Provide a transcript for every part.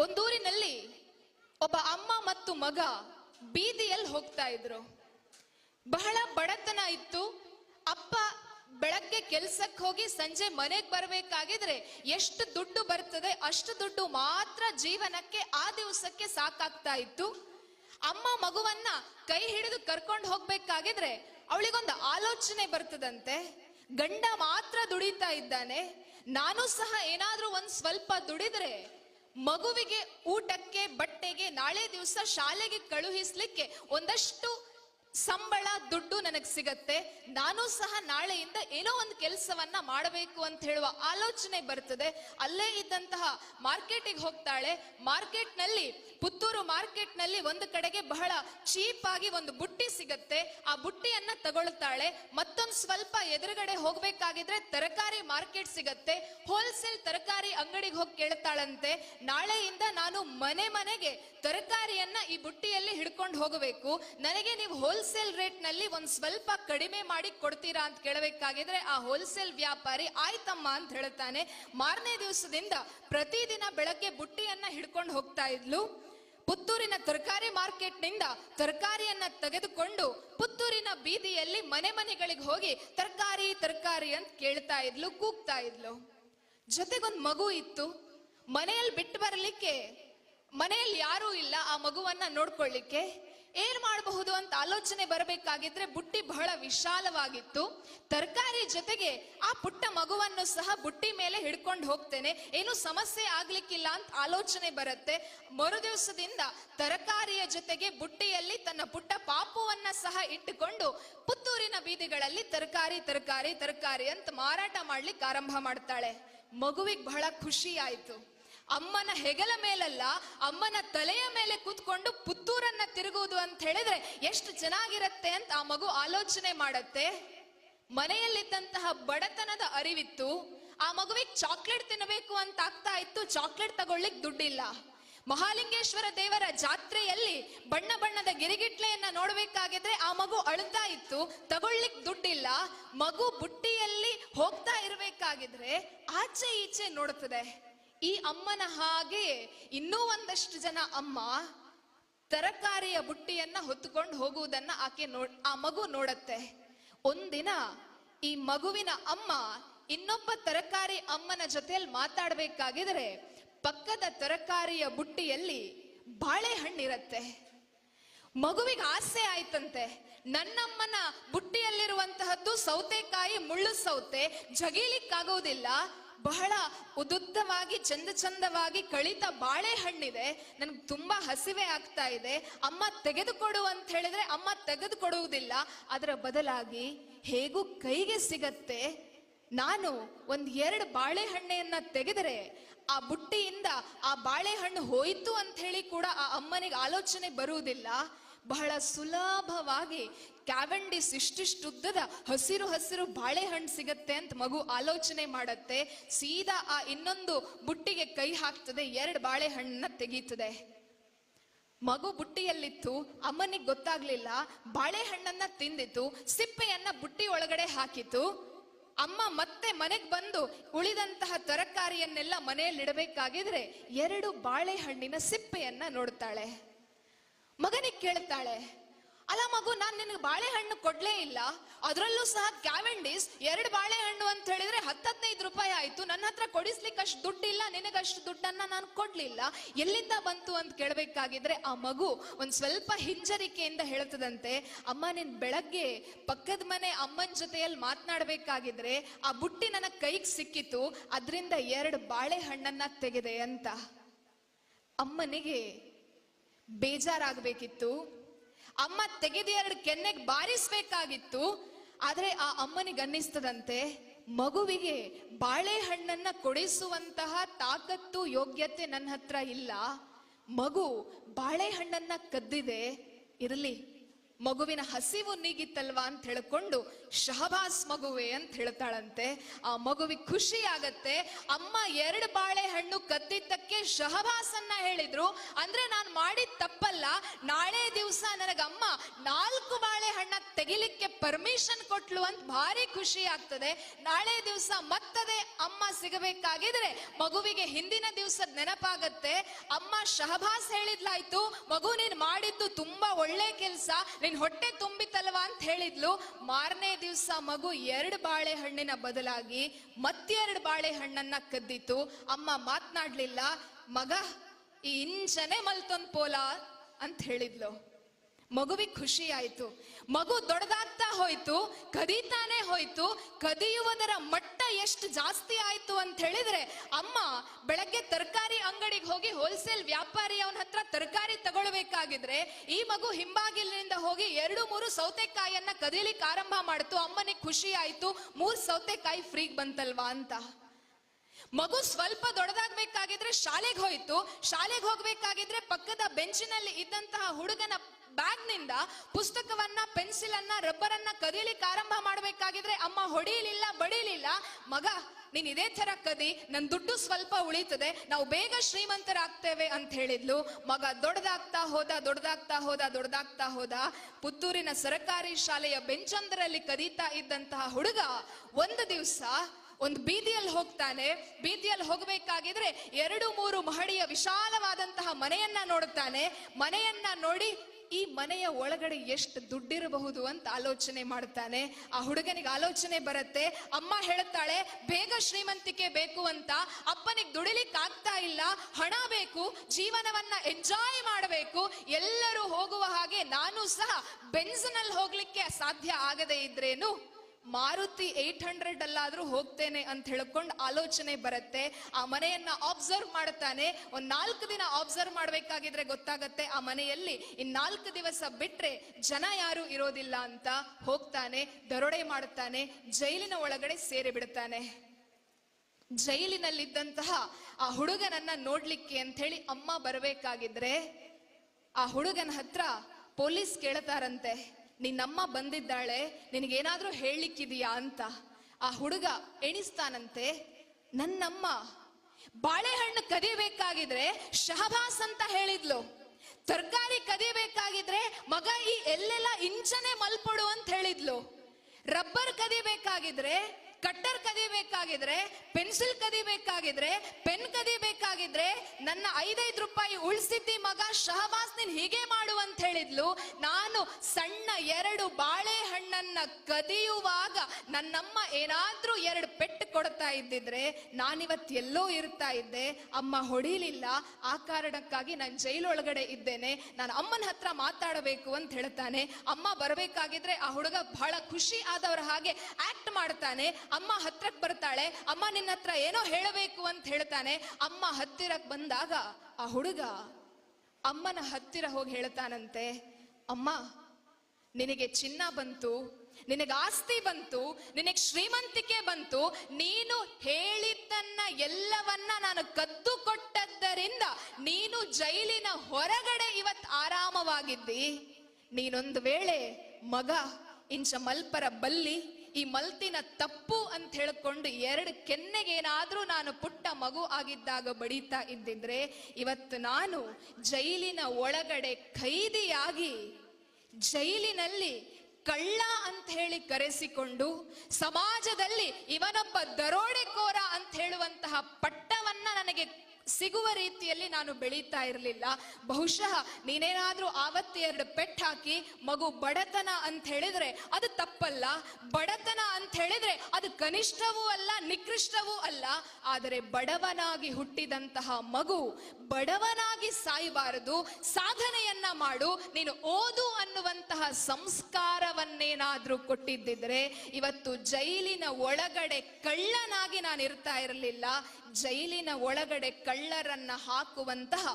ಒಂದೂರಿನಲ್ಲಿ ಒಬ್ಬ ಅಮ್ಮ ಮತ್ತು ಮಗ ಬೀದಿಯಲ್ಲಿ ಹೋಗ್ತಾ ಇದ್ರು. ಬಹಳ ಬಡತನ ಇತ್ತು. ಅಪ್ಪ ಬೆಳಗ್ಗೆ ಕೆಲ್ಸಕ್ಕೆ ಹೋಗಿ ಸಂಜೆ ಮನೆಗೆ ಬರ್ಬೇಕಾಗಿದ್ರೆ ಎಷ್ಟು ದುಡ್ಡು ಬರ್ತದೆ, ಅಷ್ಟು ದುಡ್ಡು ಮಾತ್ರ ಜೀವನಕ್ಕೆ ಆ ದಿವಸಕ್ಕೆ ಸಾಕಾಗ್ತಾ ಇತ್ತು. ಅಮ್ಮ ಮಗುವನ್ನ ಕೈ ಹಿಡಿದು ಕರ್ಕೊಂಡು ಹೋಗ್ಬೇಕಾಗಿದ್ರೆ ಅವಳಿಗೊಂದು ಆಲೋಚನೆ ಬರ್ತದಂತೆ. ಗಂಡ ಮಾತ್ರ ದುಡಿತಾ ಇದ್ದಾನೆ. ನಾನು ಸಹ ಏನಾದ್ರೂ ಒಂದ್ ಸ್ವಲ್ಪ ದುಡಿದ್ರೆ ಮಗುವಿಗೆ ಊಟಕ್ಕೆ ಬಟ್ಟೆಗೆ ನಾಳೆ ದಿವಸ ಶಾಲೆಗೆ ಕಳುಹಿಸ್ಲಿಕ್ಕೆ ಒಂದಷ್ಟು ಸಂಬಳ ದುಡ್ಡು ನನಗೆ ಸಿಗತ್ತೆ, ನಾನು ಸಹ ನಾಳೆಯಿಂದ ಏನೋ ಒಂದು ಕೆಲಸವನ್ನ ಮಾಡಬೇಕು ಅಂತ ಹೇಳುವ ಆಲೋಚನೆ ಬರ್ತದೆ. ಅಲ್ಲೇ ಇದ್ದಂತಹ ಮಾರ್ಕೆಟಿಗೆ ಹೋಗ್ತಾಳೆ. ಮಾರ್ಕೆಟ್ನಲ್ಲಿ ಪುತ್ತೂರು ಮಾರ್ಕೆಟ್ನಲ್ಲಿ ಒಂದು ಕಡೆಗೆ ಬಹಳ ಚೀಪ್ ಆಗಿ ಒಂದು ಬುಟ್ಟಿ ಸಿಗತ್ತೆ. ಆ ಬುಟ್ಟಿಯನ್ನ ತಗೊಳ್ತಾಳೆ. ಮತ್ತೊಂದು ಸ್ವಲ್ಪ ಎದುರುಗಡೆ ಹೋಗ್ಬೇಕಾಗಿದ್ರೆ ತರಕಾರಿ ಮಾರ್ಕೆಟ್ ಸಿಗತ್ತೆ. ಹೋಲ್ಸೇಲ್ ತರಕಾರಿ ಅಂಗಡಿಗೆ ಹೋಗಿ ಕೇಳ್ತಾಳಂತೆ. ನಾಳೆಯಿಂದ ನಾನು ಮನೆ ಮನೆಗೆ ತರಕಾರಿಯನ್ನ ಈ ಬುಟ್ಟಿಯಲ್ಲಿ ಹಿಡ್ಕೊಂಡು ಹೋಗಬೇಕು. ನನಗೆ ನೀವು ಹೋಲ್ಸೇಲ್ ರೇಟ್ನಲ್ಲಿ ಒಂದ್ ಸ್ವಲ್ಪ ಕಡಿಮೆ ಮಾಡಿ ಕೊಡ್ತೀರಾ ಅಂತ ಕೇಳಬೇಕಾಗಿದ್ರೆ ಆ ಹೋಲ್ಸೇಲ್ ವ್ಯಾಪಾರಿ, ಆಯ್ತಮ್ಮ ಅಂತ ಹೇಳ್ತಾನೆ ಮಾರನೇ ದಿವಸದಿಂದ ಪ್ರತಿದಿನ ಬೆಳಗ್ಗೆ ಬುಟ್ಟಿಯನ್ನ ಹಿಡ್ಕೊಂಡು ಹೋಗ್ತಾ ಇದ್ಲು. ಪುತ್ತೂರಿನ ತರಕಾರಿ ಮಾರ್ಕೆಟ್ನಿಂದ ತರಕಾರಿಯನ್ನ ತೆಗೆದುಕೊಂಡು ಪುತ್ತೂರಿನ ಬೀದಿಯಲ್ಲಿ ಮನೆ ಮನೆಗಳಿಗೆ ಹೋಗಿ ತರಕಾರಿ ತರಕಾರಿ ಅಂತ ಕೇಳ್ತಾ ಇದ್ಲು, ಕೂಗ್ತಾ ಇದ್ಲು. ಜೊತೆಗೊಂದು ಮಗು ಇತ್ತು. ಮನೆಯಲ್ಲಿ ಬಿಟ್ಟು ಬರಲಿಕ್ಕೆ ಮನೆಯಲ್ಲಿ ಯಾರೂ ಇಲ್ಲ. ಆ ಮಗುವನ್ನ ನೋಡ್ಕೊಳ್ಳಿಕ್ಕೆ ಏನ್ ಮಾಡಬಹುದು ಅಂತ ಆಲೋಚನೆ ಬರಬೇಕಾಗಿದ್ರೆ ಬುಟ್ಟಿ ಬಹಳ ವಿಶಾಲವಾಗಿತ್ತು. ತರಕಾರಿ ಜೊತೆಗೆ ಆ ಪುಟ್ಟ ಮಗುವನ್ನು ಸಹ ಬುಟ್ಟಿ ಮೇಲೆ ಹಿಡ್ಕೊಂಡು ಹೋಗ್ತೇನೆ. ಏನು ಸಮಸ್ಯೆ ಆಗ್ಲಿಕ್ಕಿಲ್ಲ ಅಂತ ಆಲೋಚನೆ ಬರುತ್ತೆ. ಮರುದಿವಸದಿಂದ ತರಕಾರಿಯ ಜೊತೆಗೆ ಬುಟ್ಟಿಯಲ್ಲಿ ತನ್ನ ಪುಟ್ಟ ಪಾಪುವನ್ನ ಸಹ ಇಟ್ಟುಕೊಂಡು ಪುತ್ತೂರಿನ ಬೀದಿಗಳಲ್ಲಿ ತರಕಾರಿ ತರಕಾರಿ ತರಕಾರಿ ಅಂತ ಮಾರಾಟ ಮಾಡ್ಲಿಕ್ಕೆ ಆರಂಭ ಮಾಡ್ತಾಳೆ. ಮಗುವಿಗೆ ಬಹಳ ಖುಷಿ ಆಯ್ತು. ಅಮ್ಮನ ಹೆಗಲ ಮೇಲಲ್ಲ, ಅಮ್ಮನ ತಲೆಯ ಮೇಲೆ ಕೂತ್ಕೊಂಡು ಪುತ್ತೂರನ್ನ ತಿರುಗುವುದು ಅಂತ ಹೇಳಿದ್ರೆ ಎಷ್ಟು ಚೆನ್ನಾಗಿರತ್ತೆ ಅಂತ ಆ ಮಗು ಆಲೋಚನೆ ಮಾಡತ್ತೆ. ಮನೆಯಲ್ಲಿದ್ದಂತಹ ಬಡತನದ ಅರಿವಿತ್ತು. ಆ ಮಗುವಿಗೆ ಚಾಕ್ಲೇಟ್ ತಿನ್ನಬೇಕು ಅಂತ ಆಗ್ತಾ ಇತ್ತು. ಚಾಕ್ಲೇಟ್ ತಗೊಳ್ಳಿಕ್ ದುಡ್ಡಿಲ್ಲ. ಮಹಾಲಿಂಗೇಶ್ವರ ದೇವರ ಜಾತ್ರೆಯಲ್ಲಿ ಬಣ್ಣ ಬಣ್ಣದ ಗಿರಿಗಿಟ್ಲೆಯನ್ನ ನೋಡಬೇಕಾಗಿದ್ರೆ ಆ ಮಗು ಅಳ್ತಾ ಇತ್ತು. ತಗೊಳ್ಳಿಕ್ ದುಡ್ಡಿಲ್ಲ. ಮಗು ಬುಟ್ಟಿಯಲ್ಲಿ ಹೋಗ್ತಾ ಇರಬೇಕಾಗಿದ್ರೆ ಆಚೆ ಈಚೆ ನೋಡುತ್ತದೆ ಈ ಅಮ್ಮನ ಹಾಗೆ ಇನ್ನೂ ಒಂದಷ್ಟು ಜನ ಅಮ್ಮ ತರಕಾರಿಯ ಬುಟ್ಟಿಯನ್ನ ಹೊತ್ತುಕೊಂಡು ಹೋಗುವುದನ್ನ ಆಕೆ ನೋಡ್ ಆ ಮಗು ನೋಡತ್ತೆ. ಒಂದಿನ ಈ ಮಗುವಿನ ಅಮ್ಮ ಇನ್ನೊಬ್ಬ ತರಕಾರಿ ಅಮ್ಮನ ಜೊತೆಯಲ್ಲಿ ಮಾತಾಡ್ಬೇಕಾಗಿದ್ರೆ ಪಕ್ಕದ ತರಕಾರಿಯ ಬುಟ್ಟಿಯಲ್ಲಿ ಬಾಳೆಹಣ್ಣಿರತ್ತೆ. ಮಗುವಿಗೆ ಆಸೆ ಆಯ್ತಂತೆ. ನನ್ನಮ್ಮನ ಬುಟ್ಟಿಯಲ್ಲಿರುವಂತಹದ್ದು ಸೌತೆಕಾಯಿ ಮುಳ್ಳು ಸೌತೆ, ಜಗೀಲಿಕ್ಕಾಗೋದಿಲ್ಲ. ಬಹಳ ಉದುದ್ದವಾಗಿ, ಚಂದ ಚಂದವಾಗಿ ಕಳಿತ ಬಾಳೆಹಣ್ಣಿದೆ. ನನಗೆ ತುಂಬಾ ಹಸಿವೆ ಆಗ್ತಾ ಇದೆ. ಅಮ್ಮ ತೆಗೆದುಕೊಡು ಅಂತ ಹೇಳಿದ್ರೆ ಅಮ್ಮ ತೆಗೆದುಕೊಡುವುದಿಲ್ಲ. ಅದರ ಬದಲಾಗಿ ಹೇಗೂ ಕೈಗೆ ಸಿಗತ್ತೆ. ನಾನು ಒಂದ್ ಎರಡು ಬಾಳೆಹಣ್ಣೆಯನ್ನ ತೆಗೆದರೆ ಆ ಬುಟ್ಟಿಯಿಂದ ಆ ಬಾಳೆಹಣ್ಣು ಹೋಯಿತು ಅಂತ ಹೇಳಿ ಕೂಡ ಆ ಅಮ್ಮನಿಗೆ ಆಲೋಚನೆ ಬರುವುದಿಲ್ಲ. ಬಹಳ ಸುಲಭವಾಗಿ ಕ್ಯಾವೆಂಡಿಸ್ ಇಷ್ಟಿಷ್ಟುದ್ದದ ಹಸಿರು ಹಸಿರು ಬಾಳೆಹಣ್ಣು ಸಿಗತ್ತೆ ಅಂತ ಮಗು ಆಲೋಚನೆ ಮಾಡತ್ತೆ. ಸೀದಾ ಆ ಇನ್ನೊಂದು ಬುಟ್ಟಿಗೆ ಕೈ ಹಾಕ್ತದೆ, ಎರಡು ಬಾಳೆಹಣ್ಣನ್ನ ತೆಗೀತದೆ. ಮಗು ಬುಟ್ಟಿಯಲ್ಲಿತ್ತು, ಅಮ್ಮನಿಗೆ ಗೊತ್ತಾಗ್ಲಿಲ್ಲ. ಬಾಳೆಹಣ್ಣನ್ನ ತಿಂದಿತು ಸಿಪ್ಪೆಯನ್ನ ಬುಟ್ಟಿ ಒಳಗಡೆ ಹಾಕಿತು ಅಮ್ಮ ಮತ್ತೆ ಮನೆಗೆ ಬಂದು ಉಳಿದಂತಹ ತರಕಾರಿಯನ್ನೆಲ್ಲ ಮನೆಯಲ್ಲಿಡಬೇಕಾಗಿದ್ರೆ ಎರಡು ಬಾಳೆಹಣ್ಣಿನ ಸಿಪ್ಪೆಯನ್ನ ನೋಡ್ತಾಳೆ. ಮಗನಿಗೆ ಕೇಳ್ತಾಳೆ, ಅಲ್ಲ ಮಗು, ನಾನು ನಿನಗೆ ಬಾಳೆಹಣ್ಣು ಕೊಡ್ಲೇ ಇಲ್ಲ. ಅದರಲ್ಲೂ ಸಹ ಕ್ಯಾವೆಂಡಿಸ್ ಎರಡು ಬಾಳೆಹಣ್ಣು ಅಂತ ಹೇಳಿದ್ರೆ ಹತ್ತದೈದು ರೂಪಾಯಿ ಆಯ್ತು. ನನ್ನ ಹತ್ರ ಕೊಡಿಸ್ಲಿಕ್ಕೆ ಅಷ್ಟು ದುಡ್ಡಿಲ್ಲ ನಿನಗಷ್ಟು ದುಡ್ಡನ್ನ ನಾನು ಕೊಡ್ಲಿಲ್ಲ. ಎಲ್ಲಿಂದ ಬಂತು ಅಂತ ಕೇಳಬೇಕಾಗಿದ್ರೆ ಆ ಮಗು ಒಂದು ಸ್ವಲ್ಪ ಹಿಂಜರಿಕೆಯಿಂದ ಹೇಳ್ತದಂತೆ, ಅಮ್ಮ ನಿನ್ನ ಬೆಳಗ್ಗೆ ಪಕ್ಕದ ಮನೆ ಅಮ್ಮನ ಜೊತೆಯಲ್ಲಿ ಮಾತನಾಡಬೇಕಾಗಿದ್ರೆ ಆ ಬುಟ್ಟಿ ನನ್ನ ಕೈಗೆ ಸಿಕ್ಕಿತು, ಅದರಿಂದ ಎರಡು ಬಾಳೆಹಣ್ಣನ್ನ ತೆಗೆದೆ ಅಂತ. ಅಮ್ಮನಿಗೆ ಬೇಜಾರಾಗಬೇಕಿತ್ತು. ಅಮ್ಮ ತೆಗೆದು ಎರಡು ಕೆನ್ನೆಗೆ ಬಾರಿಸ್ಬೇಕಾಗಿತ್ತು. ಆದರೆ ಆ ಅಮ್ಮನಿಗೆ ಅನ್ನಿಸ್ತದಂತೆ, ಮಗುವಿಗೆ ಬಾಳೆಹಣ್ಣನ್ನ ಕೊಡಿಸುವಂತಹ ತಾಕತ್ತು, ಯೋಗ್ಯತೆ ನನ್ನ ಹತ್ರ ಇಲ್ಲ. ಮಗು ಬಾಳೆಹಣ್ಣನ್ನ ಕದ್ದಿದೆ, ಇರಲಿ. ಮಗುವಿನ ಹಸಿವು ನೀಗಿತ್ತಲ್ವಾ ಅಂತ ಹೇಳ್ಕೊಂಡು ಶಹಬಾಸ್ ಮಗುವೆ ಅಂತ ಹೇಳ್ತಾಳಂತೆ. ಆ ಮಗುವಿಗೆ ಖುಷಿ ಆಗತ್ತೆ ಅಮ್ಮ ಎರಡು ಬಾಳೆಹಣ್ಣು ಕದ್ದಿದ್ದಕ್ಕೆ ಶಹಬಾಸನ್ನ ಹೇಳಿದ್ರು. ಅಂದ್ರೆ ನಾನು ಮಾಡಿದ ತಪ್ಪಲ್ಲ. ನಾಳೆ ದಿವಸ ನನಗಮ್ಮ ನಾಲ್ಕು ಬಾಳೆಹಣ್ಣ ತೆಗಿಲಿಕ್ಕೆ ಪರ್ಮಿಷನ್ ಕೊಟ್ಲು ಅಂತ ಭಾರಿ ಖುಷಿ ಆಗ್ತದೆ. ನಾಳೆ ದಿವಸ ಮತ್ತದೆ ಅಮ್ಮ ಸಿಗಬೇಕಾಗಿದ್ರೆ ಮಗುವಿಗೆ ಹಿಂದಿನ ದಿವಸದ ನೆನಪಾಗತ್ತೆ. ಅಮ್ಮ ಶಹಬಾಸ್ ಹೇಳಿದ್ಲಾಯ್ತು, ಮಗು, ನೀನ್ ಮಾಡಿದ್ದು ತುಂಬಾ ಒಳ್ಳೆ ಕೆಲಸ, ನಿನ್ ಹೊಟ್ಟೆ ತುಂಬಿತಲ್ವಾ? ಅಂತ ಹೇಳಿದ್ಲು. ಮಾರನೇ ದಿವಸ ಮಗು ಎರಡು ಬಾಳೆಹಣ್ಣಿನ ಬದಲಾಗಿ ಮತ್ತೆರಡು ಬಾಳೆಹಣ್ಣನ್ನ ಕದ್ದಿತು ಅಮ್ಮ ಮಾತನಾಡ್ಲಿಲ್ಲ, ಮಗ, ಈ ಇಂಚನೆ ಮಲ್ತೊಂದ್ ಪೋಲ? ಅಂತ ಹೇಳಿದ್ಲು. ಮಗುವಿಗೆ ಖುಷಿ ಆಯ್ತು. ಮಗು ದೊಡ್ಡದಾಗ್ತಾ ಹೋಯ್ತು, ಕದೀತಾನೆ ಹೋಯ್ತು, ಕದಿಯುವುದರ ಮಟ್ಟ ಎಷ್ಟು ಜಾಸ್ತಿ ಆಯ್ತು ಅಂತ ಹೇಳಿದ್ರೆ ಅಮ್ಮ, ಬೆಳಗ್ಗೆ ತರಕಾರಿ ಅಂಗಡಿಗೆ ಹೋಗಿ ಹೋಲ್ಸೇಲ್ ವ್ಯಾಪಾರಿ ಅವನ ಹತ್ರ ತರಕಾರಿ ತಗೊಳ್ಬೇಕಾಗಿದ್ರೆ ಈ ಮಗು ಹಿಂಬಾಗಿಲಿನಿಂದ ಹೋಗಿ ಎರಡು, ಮೂರು ಸೌತೆಕಾಯಿಯನ್ನ ಕದೀಲಿಕ್ಕೆ ಆರಂಭ ಮಾಡ್ತು. ಅಮ್ಮನಿಗೆ ಖುಷಿ ಆಯ್ತು. ಮೂರು ಸೌತೆಕಾಯಿ ಫ್ರೀಗ್ ಬಂತಲ್ವಾ ಅಂತ. ಮಗು ಸ್ವಲ್ಪ ದೊಡ್ಡದಾಗ್ಬೇಕಾಗಿದ್ರೆ ಶಾಲೆಗೆ ಹೋಯ್ತು. ಶಾಲೆಗೆ ಹೋಗ್ಬೇಕಾಗಿದ್ರೆ ಪಕ್ಕದ ಬೆಂಚಿನಲ್ಲಿ ಇದ್ದಂತಹ ಹುಡುಗನ ಬ್ಯಾಗ್ನಿಂದ ಪುಸ್ತಕವನ್ನ ಪೆನ್ಸಿಲ್ ಅನ್ನ ರಬ್ಬರ್ ಅನ್ನ ಕದೀಲಿಕ್ಕೆ ಆರಂಭ ಮಾಡಬೇಕಾಗಿದ್ರೆ, ಅಮ್ಮ, ಹೊಡಿಲಿಲ್ಲ, ಬಡಿಲಿಲ್ಲ. ಮಗ, ನೀನ್ ಇದೇ ತರ ಕದಿ. ನನ್ ದುಡ್ಡು ಸ್ವಲ್ಪ ಉಳಿತದೆ. ನಾವು ಬೇಗ ಶ್ರೀಮಂತರಾಗ್ತೇವೆ ಅಂತ ಹೇಳಿದ್ಲು. ಮಗ ದೊಡ್ಡದಾಗ್ತಾ ಹೋದ ದೊಡ್ಡದಾಗ್ತಾ ಹೋದ ದೊಡ್ಡದಾಗ್ತಾ ಹೋದ. ಪುತ್ತೂರಿನ ಸರಕಾರಿ ಶಾಲೆಯ ಬೆಂಚೊಂದರಲ್ಲಿ ಕದೀತಾ ಇದ್ದಂತಹ ಹುಡುಗ ಒಂದು ದಿವಸ ಒಂದು ಬೀದಿಯಲ್ಲಿ ಹೋಗ್ತಾನೆ, ಬೀದಿಯಲ್ಲಿ ಹೋಗಬೇಕಾಗಿದ್ರೆ ಎರಡು ಮೂರು ಮಹಡಿಯ ವಿಶಾಲವಾದಂತಹ ಮನೆಯನ್ನ ನೋಡುತ್ತಾನೆ. ಮನೆಯನ್ನ ನೋಡಿ ಈ ಮನೆಯ ಒಳಗಡೆ ಎಷ್ಟು ದುಡ್ಡಿರಬಹುದು ಅಂತ ಆಲೋಚನೆ ಮಾಡ್ತಾನೆ ಆ ಹುಡುಗನಿಗೆ ಆಲೋಚನೆ ಬರುತ್ತೆ. ಅಮ್ಮ ಹೇಳ್ತಾಳೆ ಬೇಗ ಶ್ರೀಮಂತಿಕೆ ಬೇಕು ಅಂತ. ಅಪ್ಪನಿಗೆ ದುಡಿಲಿಕ್ಕೆ ಆಗ್ತಾ ಇಲ್ಲ. ಹಣ ಬೇಕು, ಜೀವನವನ್ನ ಎಂಜಾಯ್ ಮಾಡಬೇಕು. ಎಲ್ಲರೂ ಹೋಗುವ ಹಾಗೆ ನಾನು ಸಹ ಬೆನ್ಸ್ನಲ್ಲಿ ಹೋಗ್ಲಿಕ್ಕೆ ಸಾಧ್ಯ ಆಗದೆ ಇದ್ರೇನು? ಮಾರುತಿ ಏಟ್ ಹಂಡ್ರೆಡ್ ಅಲ್ಲಾದ್ರೂ ಹೋಗ್ತೇನೆ ಅಂತ ಹೇಳ್ಕೊಂಡು ಆಲೋಚನೆ ಬರುತ್ತೆ. ಆ ಮನೆಯನ್ನ ಆಬ್ಸರ್ವ್ ಮಾಡ್ತಾನೆ. ಒಂದ್ ನಾಲ್ಕು ದಿನ ಆಬ್ಸರ್ವ್ ಮಾಡ್ಬೇಕಾಗಿದ್ರೆ ಗೊತ್ತಾಗತ್ತೆ ಆ ಮನೆಯಲ್ಲಿ ಇನ್ ನಾಲ್ಕು ದಿವಸ ಬಿಟ್ರೆ ಜನ ಯಾರು ಇರೋದಿಲ್ಲ ಅಂತ ಹೋಗ್ತಾನೆ, ದರೋಡೆ ಮಾಡ್ತಾನೆ, ಜೈಲಿನ ಒಳಗಡೆ ಸೇರಿ ಬಿಡ್ತಾನೆ. ಜೈಲಿನಲ್ಲಿದ್ದಂತಹ ಆ ಹುಡುಗನನ್ನ ನೋಡ್ಲಿಕ್ಕೆ ಅಂತ ಹೇಳಿ ಅಮ್ಮ ಬರಬೇಕಾಗಿದ್ರೆ ಆ ಹುಡುಗನ ಹತ್ರ ಪೊಲೀಸ್ ಕೇಳ್ತಾರಂತೆ. ನಿನ್ನಮ್ಮ ಬಂದಿದ್ದಾಳೆ, ನಿನಗೇನಾದ್ರೂ ಹೇಳಲಿಕ್ಕಿದೆಯಾ ಅಂತ. ಆ ಹುಡುಗ ಎಣಿಸ್ತಾನಂತೆ, ನನ್ನಮ್ಮ, ಬಾಳೆಹಣ್ಣು ಕದಿಬೇಕಾಗಿದ್ರೆ ಶಹಬಾಸ್ ಅಂತ ಹೇಳಿದ್ಲು. ತರಕಾರಿ ಕದಿಬೇಕಾಗಿದ್ರೆ ಮಗ ಈ ಎಲ್ಲೆಲ್ಲ ಇಂಚನೆ ಮಲ್ಪಡು ಅಂತ ಹೇಳಿದ್ಲು. ರಬ್ಬರ್ ಕದಿಬೇಕಾಗಿದ್ರೆ ಕಟ್ಟರ್ ಕದಿಬೇಕಾಗಿದ್ರೆ ಪೆನ್ಸಿಲ್ ಕದಿಬೇಕಾಗಿದ್ರೆ ಪೆನ್ ಕದಿಬೇಕಾಗಿದ್ರೆ ನನ್ನ ಐದೈದು ರೂಪಾಯಿ ಉಳಿಸಿದ್ದಿ ಮಗ ಶಹಬಾಸ್ ನೀನ್ ಹೀಗೆ ಮಾಡು ಅಂತ ಹೇಳಿದ್ಲು. ನಾನು ಸಣ್ಣ ಎರಡು ಬಾಳೆಹಣ್ಣನ್ನ ಕದಿಯುವಾಗ ನನ್ನಮ್ಮ ಏನಾದ್ರೂ ಎರಡು ಪೆಟ್ಟು ಕೊಡ್ತಾ ಇದ್ದಿದ್ರೆ ನಾನಿವತ್ ಎಲ್ಲೋ ಇರ್ತಾ ಇದ್ದೆ. ಅಮ್ಮ ಹೊಡಿಲಿಲ್ಲ. ಆ ಕಾರಣಕ್ಕಾಗಿ ನಾನು ಜೈಲೊಳಗಡೆ ಇದ್ದೇನೆ. ನಾನು ಅಮ್ಮನ ಹತ್ರ ಮಾತಾಡಬೇಕು ಅಂತ ಹೇಳ್ತಾನೆ. ಅಮ್ಮ ಬರಬೇಕಾಗಿದ್ರೆ ಆ ಹುಡುಗ ಬಹಳ ಖುಷಿ ಆದವರ ಹಾಗೆ ಆಕ್ಟ್ ಮಾಡ್ತಾನೆ. ಅಮ್ಮ ಹತ್ರಕ್ಕೆ ಬರ್ತಾಳೆ. ಅಮ್ಮ, ನಿನ್ನ ಹತ್ರ ಏನೋ ಹೇಳಬೇಕು ಅಂತ ಹೇಳ್ತಾನೆ. ಅಮ್ಮ ಹತ್ತಿರಕ್ಕೆ ಬಂದಾಗ ಆ ಹುಡುಗ ಅಮ್ಮನ ಹತ್ತಿರ ಹೋಗಿ ಹೇಳ್ತಾನಂತೆ, ಅಮ್ಮ, ನಿನಗೆ ಚಿನ್ನ ಬಂತು, ನಿನಗೆ ಆಸ್ತಿ ಬಂತು, ನಿನಗೆ ಶ್ರೀಮಂತಿಕೆ ಬಂತು, ನೀನು ಹೇಳಿದ್ದನ್ನ ಎಲ್ಲವನ್ನ ನಾನು ಕದ್ದು ಕೊಟ್ಟದ್ದರಿಂದ ನೀನು ಜೈಲಿನ ಹೊರಗಡೆ ಇವತ್ ಆರಾಮವಾಗಿದ್ದಿ. ನೀನೊಂದು ವೇಳೆ ಮಗ ಇಂಚ ಮಲ್ಪರ ಬಲ್ಲಿ ಈ ಮಲ್ತಿನ ತಪ್ಪು ಅಂತ ಹೇಳಿಕೊಂಡು ಎರಡು ಕೆನ್ನೆಗೇನಾದ್ರೂ ನಾನು ಪುಟ್ಟ ಮಗು ಆಗಿದ್ದಾಗ ಬಡಿತಾ ಇದ್ದಿದ್ರೆ ಇವತ್ತು ನಾನು ಜೈಲಿನ ಒಳಗಡೆ ಖೈದಿಯಾಗಿ ಜೈಲಿನಲ್ಲಿ ಕಳ್ಳ ಅಂತ ಹೇಳಿ ಕರೆಸಿಕೊಂಡು ಸಮಾಜದಲ್ಲಿ ಇವನೊಬ್ಬ ದರೋಡೆಕೋರ ಅಂತ ಹೇಳುವಂತಹ ಪಟ್ಟವನ್ನ ನನಗೆ ಸಿಗುವ ರೀತಿಯಲ್ಲಿ ನಾನು ಬೆಳೀತಾ ಇರಲಿಲ್ಲ. ಬಹುಶಃ ನೀನೇನಾದ್ರೂ ಆವತ್ತು ಎರಡು ಪೆಟ್ ಹಾಕಿ ಮಗು ಬಡತನ ಅಂತ ಹೇಳಿದ್ರೆ ಅದು ತಪ್ಪಲ್ಲ. ಬಡತನ ಅಂತ ಹೇಳಿದ್ರೆ ಅದು ಕನಿಷ್ಠವೂ ಅಲ್ಲ, ನಿಕೃಷ್ಟವೂ ಅಲ್ಲ. ಆದರೆ ಬಡವನಾಗಿ ಹುಟ್ಟಿದಂತಹ ಮಗು ಬಡವನಾಗಿ ಸಾಯಬಾರದು. ಸಾಧನೆಯನ್ನ ಮಾಡು. ನೀನು ಓದು ಅನ್ನುವಂತಹ ಸಂಸ್ಕಾರವನ್ನೇನಾದ್ರೂ ಕೊಟ್ಟಿದ್ದಿದ್ರೆ ಇವತ್ತು ಜೈಲಿನ ಒಳಗಡೆ ಕಳ್ಳನಾಗಿ ನಾನು ಇರ್ತಾ ಇರಲಿಲ್ಲ. ಜೈಲಿನ ಒಳಗಡೆ ಕಳ್ಳರನ್ನ ಹಾಕುವಂತಹ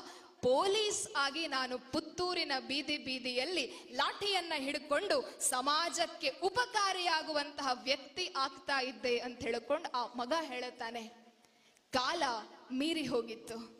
ಪೊಲೀಸ್ ಆಗಿ ನಾನು ಪುತ್ತೂರಿನ ಬೀದಿ ಬೀದಿಯಲ್ಲಿ ಲಾಠಿಯನ್ನ ಹಿಡ್ಕೊಂಡು ಸಮಾಜಕ್ಕೆ ಉಪಕಾರಿಯಾಗುವಂತಹ ವ್ಯಕ್ತಿ ಆಗ್ತಾ ಇದ್ದೆ ಅಂತ ಹೇಳ್ಕೊಂಡು ಆ ಮಗ ಹೇಳುತ್ತಾನೆ, ಕಾಲ ಮೀರಿ ಹೋಗಿತ್ತು.